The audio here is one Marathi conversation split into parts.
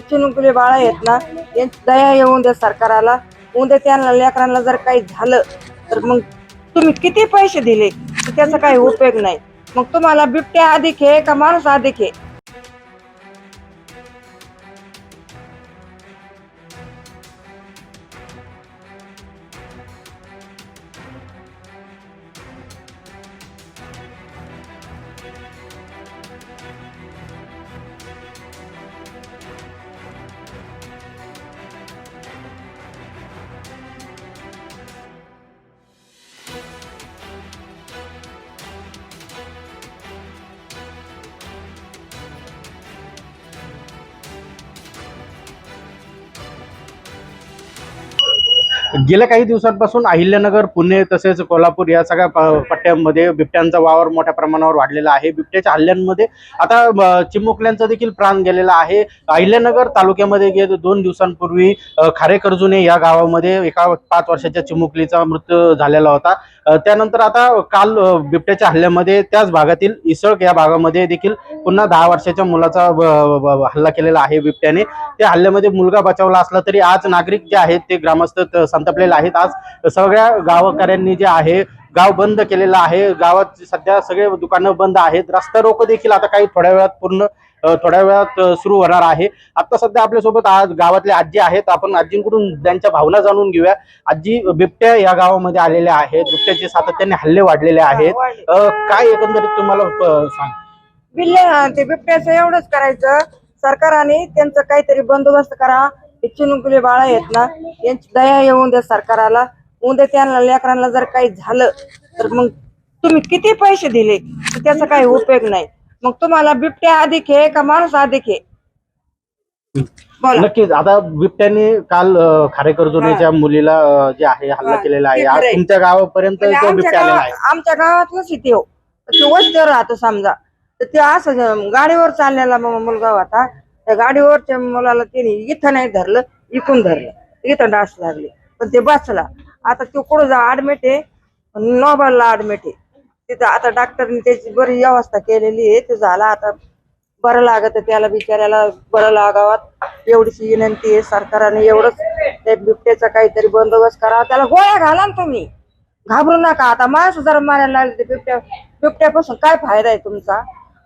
ते चिनुकुले बाळा आहेत ना यांची दया येऊन द्या सरकाराला. उद्या त्यांना लेकरांना जर काही झालं तर मग तुम्ही किती पैसे दिले? त्याचा काही उपयोग नाही. मग तुम्हाला बिबट्या अधिक आहे का माणूस अधिक आहे? गेल्या काही दिवसांपासून अहिल्यानगर पुणे तसेच कोल्हापूर या सगळ्या पट्ट्यांमध्ये बिबट्यांचा वावर मोठ्या प्रमाणावर वाढलेला आहे. बिबट्याच्या हल्ल्यांमध्ये आता चिमुकल्यांचा देखील प्राण गेलेला आहे. अहिल्यानगर तालुक्यामध्ये गेले दोन दिवसांपूर्वी खारेकर्जुने या गावामध्ये एका पाच वर्षाच्या चिमुकलीचा मृत्यू झालेला होता. त्यानंतर आता काल बिबट्याच्या हल्ल्यामध्ये त्याच भागातील इसळक या भागामध्ये देखील पुन्हा दहा वर्षाच्या मुलाचा हल्ला केलेला आहे बिबट्याने. त्या हल्ल्यामध्ये मुलगा बचावला असला तरी आज नागरिक जे आहेत ते ग्रामस्थ संतापलेले आहेत. आज सगळ्या गावकऱ्यांनी जे आहे गाव बंद केलेलं आहे. गावात सध्या सगळे दुकानं बंद आहेत. रस्ता रोको देखील आता काही थोड्या वेळात पूर्ण थोड्या वेळात सुरू होणार आहे. आता सध्या आपल्यासोबत आज गावातले आजी आहेत. आपण आजींकडून त्यांच्या भावना जाणून घेऊया. आजी बिबट्या या गावामध्ये आलेल्या आहेत. बिबट्याचे सातत्याने हल्ले वाढलेले आहेत. काय एकंदरीत तुम्हाला सांग? बिल्ले ते बिबट्याचं एवढंच करायचं. सरकारने त्यांचं काहीतरी बंदोबस्त करा. ते चिनुकुले बाळा आहेत ना यांची दया येऊन द्या सरकाराला. उद्या त्यांना लेकरांना जर काही झालं तर मग तुम्ही किती पैसे दिले? त्याचा काही उपयोग नाही. मग तुम्हाला बिबट्या अधिक आहे का माणूस अधिक आहे? बोला. नक्कीच. आता बिबट्याने काल अ, खारेकर्जुनेच्या मुलीला अ, जे आहे हल्ला हा, केलेला आहे. ते आज खरंय. तुमच्या गावापर्यंत म्हणजे तो आमच्या बिबट्या आलेला गावात आमच्या हो. ते वस्तीवर राहतो समजा. तर ते असं ज- गाडीवर चाललेला म- मुलगा होता. त्या गाडीवरच्या मुलाला त्याने इथं नाही धरलं इकून धरलं. इथं डास लागले. पण ते बसला. आता तो कुठं जा ऍडमिट आहे? नोबलला ऍडमिट आहे. तिथं आता डॉक्टरने त्याची बरी व्यवस्था केलेली आहे. ते झाला आता बरं लागत त्याला बिचाऱ्याला. बरं लागावात एवढीशी विनंती आहे सरकारने. एवढंच त्या बिबट्याचा काहीतरी बंदोबस्त करावा. त्याला गोळ्या घाला ना तुम्ही. घाबरू नका. आता माणसं जर मारायला लागले ते बिबट्या बिबट्यापासून काय फायदा आहे तुमचा?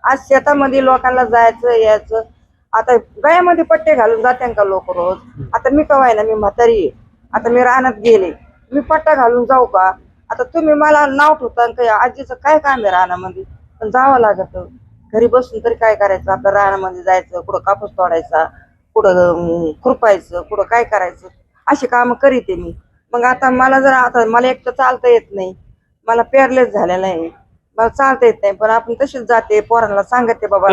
आज शेतामध्ये लोकांना जायचं यायचं. आता गळ्यामध्ये पट्टे घालून जाते का लोक रोज? आता मी कवाय ना मी म्हातारी आता मी रानात गेले. मी पट्टा घालून जाऊ का? आता तुम्ही मला नाव ठेवता काही आजीचं काय काम आहे रानामध्ये? पण जावं लागत. घरी बसून तरी काय करायचं? आपल्या रानामध्ये जायचं कुठं कापूस तोडायचा कुठं खुरपायचं कुठं काय करायचं? अशी कामं करीते मी. मग आता मला जर आता मला एक तर चालता येत नाही. मला पेरलेच झालेलं आहे. मला चालता येत नाही पण आपण तशीच जाते. पोरांना सांगते बाबा.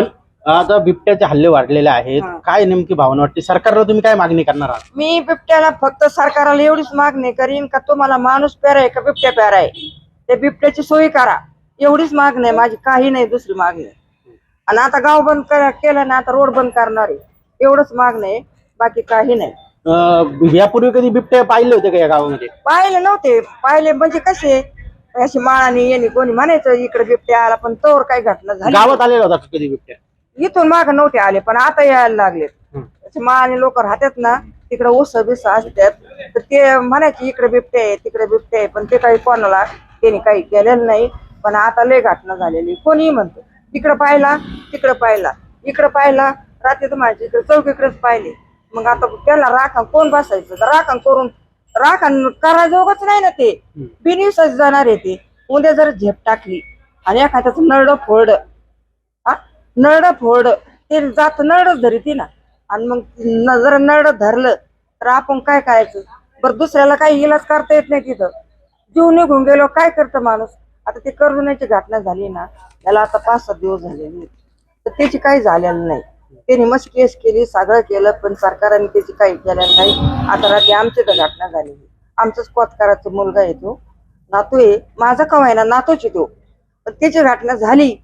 आता बिबट्याचे हल्ले वाढलेले आहेत. हा. काय नेमकी भावना वाटते? सरकारला तुम्ही काय मागणी करणार आहात? मी बिबट्याला फक्त सरकारला एवढीच मागणी करीन का तुम्हाला माणूस पेराय का बिबट्या पेराय ते बिबट्याची सोयी करा. एवढीच मागणी आहे. माझी काही नाही दुसरी मागणी आणि आता गाव बंद कर- केलं ना आता रोड बंद करणार आहे. एवढंच मागणं आहे. बाकी काही नाही. अं, यापूर्वी कधी बिबट्या पाहिले होते का या गावामध्ये? पाहिले नव्हते. पाहिले म्हणजे कसे? अशी माळाने येणे कोणी म्हणायचं इकडे बिबट्या आला पण तोवर काही घटना झाली गावात आलेला होता का कधी बिबट्या? इथून माग नव्हते आले पण आता यायला लागले हं. माळाने लोक राहतात ना तिकडे ऊस बिस असतात. तर ते म्हणायचे इकडे बिबटे आहे तिकडे बिबटे आहे. पण ते काही कोणाला त्यांनी काही केलेलं नाही. पण आता लय घटना झालेली. कोणीही म्हणतो इकडे पाहिला तिकडे पाहिला इकडे पाहिला रात्री तर माझ्या इकडे चौकीकडेच पाहिले. मग आता त्याला राखण कोण बसायचं? तर राखण करून राखण करायजोगच नाही ना ते. बिनविसच जाणार आहे ते. उद्या जर झेप टाकली आणि एखाद्याचं नरड फोड नळ फोड ते जात नळ धरी ना. आणि मग न- जर नळ धरलं तर आपण काय करायचं बरं दुसऱ्याला काही इलाज करता येत नाही तिथं. जीव निघून गेलो काय करतं माणूस? आता ते कर्जुण्याची घटना झाली ना त्याला आता पाच सात दिवस झालेले तर त्याची काही झालेलं नाही. त्यांनी मस्त केस केली सगळं केलं पण सरकारने त्याची काही केलेलं नाही. आता रात्री आमची तर घटना झालेली आमचाच कोतकाराचा मुलगा येतो नातू आहे. माझा आहे ना नातूची तो. पण त्याची घटना झाली.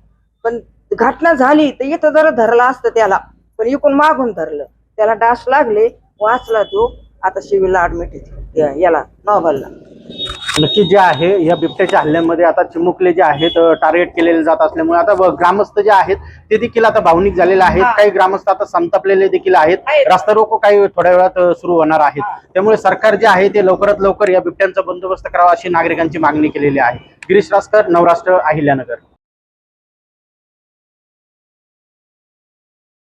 पण घटना झाली तर इथं जरा धरला असतं त्याला. पण इकडून मागून धरलं. त्याला डास लागले वाचला तो. आता सिव्हिलला ऍडमिट याला नॉबलला नक्की जे आहे या बिबट्याच्या हल्ल्यामध्ये आता चिमुकले जे आहेत टार्गेट केलेले जात असल्यामुळे आता ग्रामस्थ जे आहेत ते देखील आता भावनिक झालेले आहेत. हा. काही ग्रामस्थ आता संतापलेले देखील आहेत. आहेत. रास्ता रोको काही थोड्या वेळात अ, सुरू होणार आहेत. त्यामुळे सरकार जे आहे ते लवकरात लवकर या बिबट्यांचा बंदोबस्त करावा अशी नागरिकांची मागणी केलेली आहे. गिरीश रासकर नवराष्ट्र अहिल्यानगर.